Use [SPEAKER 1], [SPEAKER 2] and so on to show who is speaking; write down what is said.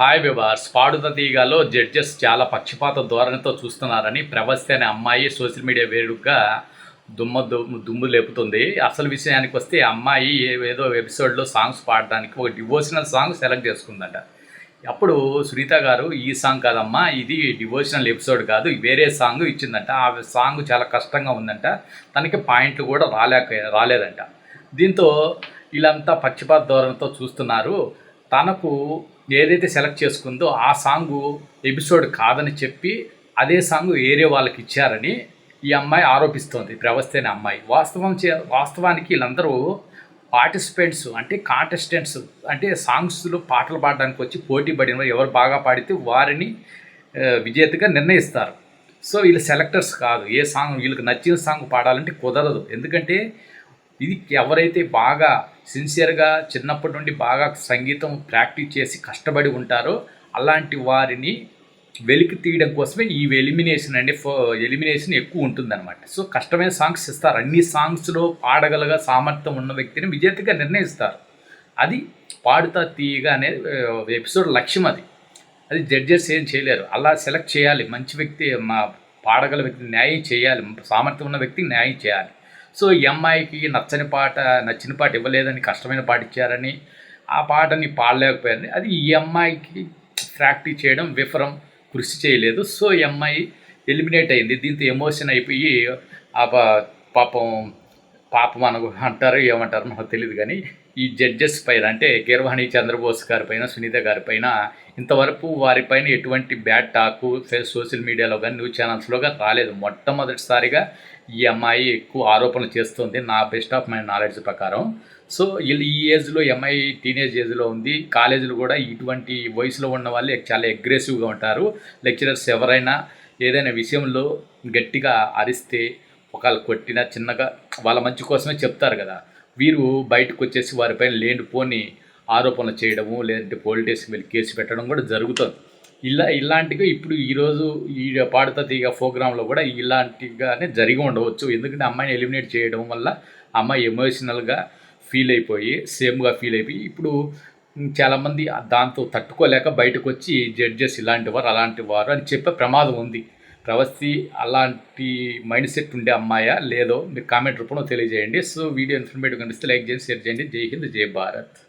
[SPEAKER 1] Hi వివార్స్ పాడుత తీగలో judges చాలా పక్షపాత ధోరణితో చూస్తున్నారని ప్రవస్తి అనే అమ్మాయి సోషల్ మీడియా వేడుకగా దుమ్మ దుమ్ము దుమ్ము లేపుతుంది. అసలు విషయానికి వస్తే అమ్మాయి ఏదో ఎపిసోడ్లో సాంగ్స్ పాడడానికి ఒక డివోషనల్ సాంగ్ సెలెక్ట్ చేసుకుందంట. అప్పుడు సునీత గారు ఈ సాంగ్ కాదమ్మా ఇది డివోషనల్ ఎపిసోడ్ కాదు వేరే సాంగ్ ఇచ్చిందంట. ఆ సాంగ్ చాలా కష్టంగా ఉందంట. తనకి పాయింట్లు కూడా రాలేక రాలేదంట. దీంతో వీళ్ళంతా పక్షపాత ధోరణితో చూస్తున్నారు. తనకు ఏదైతే సెలెక్ట్ చేసుకుందో ఆ సాంగ్ ఎపిసోడ్ కాదని చెప్పి అదే సాంగ్ ఏరే వాళ్ళకి ఇచ్చారని ఈ అమ్మాయి ఆరోపిస్తోంది ప్రవస్థ అమ్మాయి. వాస్తవం చే వాస్తవానికి వీళ్ళందరూ పార్టిసిపెంట్స్ అంటే కాంటెస్టెంట్స్ అంటే సాంగ్స్లో పాటలు పాడడానికి వచ్చి పోటీ పడిన వారు ఎవరు బాగా పాడితే వారిని విజేతగా నిర్ణయిస్తారు. సో వీళ్ళు సెలెక్టర్స్ కాదు. ఏ సాంగ్ వీళ్ళకి నచ్చిన సాంగ్ పాడాలంటే కుదరదు. ఎందుకంటే ఇది ఎవరైతే బాగా సిన్సియర్గా చిన్నప్పటి నుండి బాగా సంగీతం ప్రాక్టీస్ చేసి కష్టపడి ఉంటారో. అలాంటి వారిని వెలికి తీయడం కోసమే ఈ ఎలిమినేషన్ అండి. ఎలిమినేషన్ ఎక్కువ ఉంటుందన్నమాట. సో కష్టమైన సాంగ్స్ ఇస్తారు. అన్ని సాంగ్స్లో పాడగలగా సామర్థ్యం ఉన్న వ్యక్తిని విజేతగా నిర్ణయిస్తారు. అది పాడుతా తీయగా అనే ఎపిసోడ్ లక్ష్యం అది. అది జడ్జెస్ ఏం చేయలేరు. అలా సెలెక్ట్ చేయాలి. మంచి వ్యక్తి మా పాడగల వ్యక్తిని న్యాయం చేయాలి. సామర్థ్యం ఉన్న వ్యక్తికి న్యాయం చేయాలి. సో ఈ అమ్మాయికి నచ్చని పాట నచ్చిన పాట ఇవ్వలేదని కష్టమైన పాట ఇచ్చారని ఆ పాటని పాడలేకపోయారని అది ఈ అమ్మాయికి ప్రాక్టీస్ చేయడం విఫరం కృషి చేయలేదు. సో ఈ అమ్మాయి ఎలిమినేట్ అయింది. దీంతో ఎమోషన్ అయిపోయి ఆ పా- పాపం పాపం అనకు అంటారు ఏమంటారు నాకు తెలియదు కానీ ఈ జడ్జెస్ పైన అంటే కీరవాణి చంద్రబోస్ గారి పైన సునీత గారి పైన ఇంతవరకు వారిపైన ఎటువంటి బ్యాడ్ టాకు సోషల్ మీడియాలో కానీ న్యూస్ ఛానల్స్లో కానీ రాలేదు. మొట్టమొదటిసారిగా ఈ అమ్మాయి ఎక్కువ ఆరోపణలు చేస్తుంది నా బెస్ట్ ఆఫ్ మై నాలెడ్జ్ ప్రకారం. సో వీళ్ళు ఈ ఏజ్లో ఎంఐ అమ్మాయి టీనేజ్ ఏజ్లో ఉంది. కాలేజీలో కూడా ఇటువంటి వయసులో ఉన్న వాళ్ళు చాలా అగ్రెసివ్గా ఉంటారు. లెక్చరర్స్ ఎవరైనా ఏదైనా విషయంలో గట్టిగా అరిస్తే ఒకవేళ కొట్టినా చిన్నగా వాళ్ళ మంచి కోసమే చెప్తారు కదా. వీరు బయటకు వచ్చేసి వారిపైన లేనిపోని ఆరోపణలు చేయడము లేదంటే పోలీస్ వెళ్ళి కేసు పెట్టడం కూడా జరుగుతుంది. ఇలా ఇలాంటివి ఇప్పుడు ఈరోజు ఈ పాడుతా తీగ ప్రోగ్రాంలో కూడా ఇలాంటిగానే జరిగి ఉండవచ్చు. ఎందుకంటే అమ్మాయిని ఎలిమినేట్ చేయడం వల్ల అమ్మాయి ఎమోషనల్గా ఫీల్ అయిపోయి సేమ్గా ఫీల్ అయిపోయి ఇప్పుడు చాలామంది దాంతో తట్టుకోలేక బయటకు వచ్చి జడ్జెస్ ఇలాంటి వారు అలాంటి వారు అని చెప్పే ప్రమాదం ఉంది. ప్రవస్తి అలాంటి మైండ్ సెట్ ఉండే అమ్మాయా? లేదో మీరు కామెంట్ రూపంలో తెలియజేయండి. సో వీడియో ఇన్ఫర్మేటివ్ కనిపిస్తే లైక్ చేయండి షేర్ చేయండి. జై హింద్ జై భారత్.